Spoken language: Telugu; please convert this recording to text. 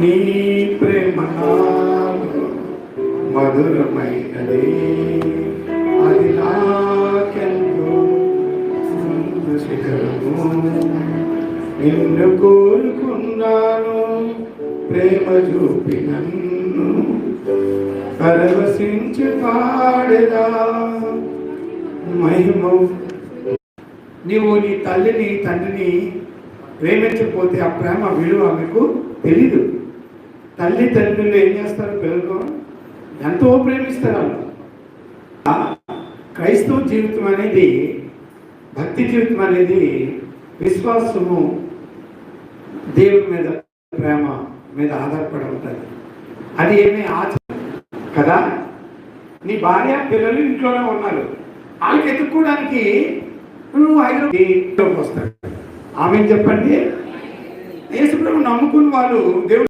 నీ ప్రేమ మధురమైనదే. అది నాకెంతో శిఖరము. నిన్ను కోరుకున్నాను ప్రేమ చూపి నన్ను. పరవశించి పాడేదా మహిమ. నీవు నీ తల్లిని తండ్రిని ప్రేమించకపోతే ఆ ప్రేమ విలువ మీకు తెలీదు. తల్లి తండ్రులు ఏం చేస్తారు పిల్లలకు? ఎంతో ప్రేమిస్తారు. వాళ్ళు ఆ క్రైస్తవ జీవితం అనేది భక్తి జీవితం అనేది విశ్వాసము దేవుని మీద ప్రేమ మీద ఆధారపడి ఉంటుంది. అది ఏమీ ఆచ కదా? నీ భార్య పిల్లలు ఇంట్లోనే ఉన్నారు. వాళ్ళకి ఎదుర్కోవడానికి నువ్వు హైదరాబాద్ వస్తాడు ఆమె చెప్పండి. యేసుప్రభు నమ్ముకున్న వాళ్ళు దేవుడు